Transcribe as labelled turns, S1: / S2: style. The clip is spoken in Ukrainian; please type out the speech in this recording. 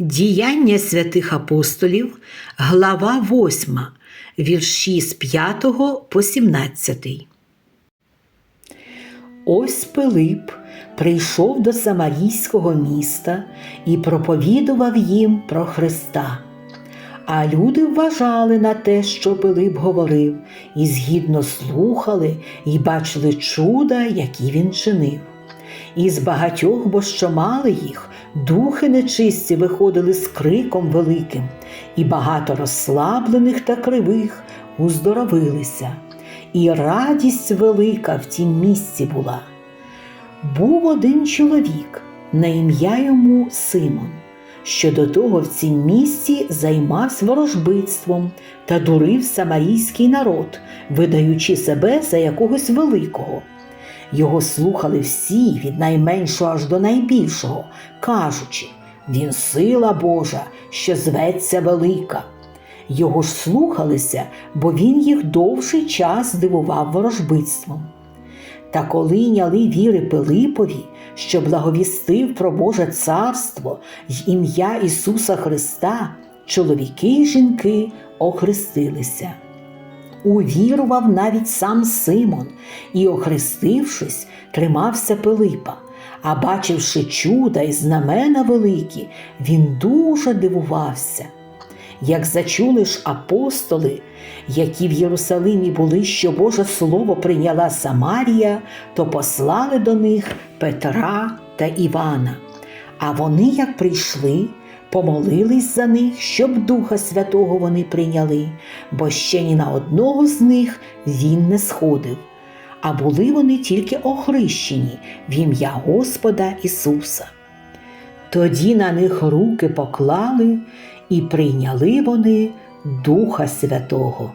S1: Діяння святих апостолів, глава 8, вірші з 5 по 17. Ось Пилип прийшов до Самарійського міста і проповідував їм про Христа. А люди вважали на те, що Пилип говорив, і згідно слухали і бачили чуда, які він чинив. І з багатьох, бо що мали їх, духи нечисті виходили з криком великим, і багато розслаблених та кривих уздоровилися, і радість велика в тім місці була. Був один чоловік, на ім'я йому Симон, що до того в цім місці займався ворожбитством та дурив самарійський народ, видаючи себе за якогось великого. Його слухали всі від найменшого аж до найбільшого, кажучи, він сила Божа, що зветься велика. Його ж слухалися, бо він їх довший час дивував ворожбитством. Та коли няли віри Пилипові, що благовістив про Боже царство й ім'я Ісуса Христа, чоловіки й жінки охрестилися. Увірував навіть сам Симон і, охрестившись, тримався Пилипа. А бачивши чуда і знамена великі, він дуже дивувався. Як зачули ж апостоли, які в Єрусалимі були, що Боже Слово прийняла Самарія, то послали до них Петра та Івана. А вони, як прийшли, помолились за них, щоб Духа Святого вони прийняли, бо ще ні на одного з них він не сходив. А були вони тільки охрещені в ім'я Господа Ісуса. Тоді на них руки поклали і прийняли вони Духа Святого.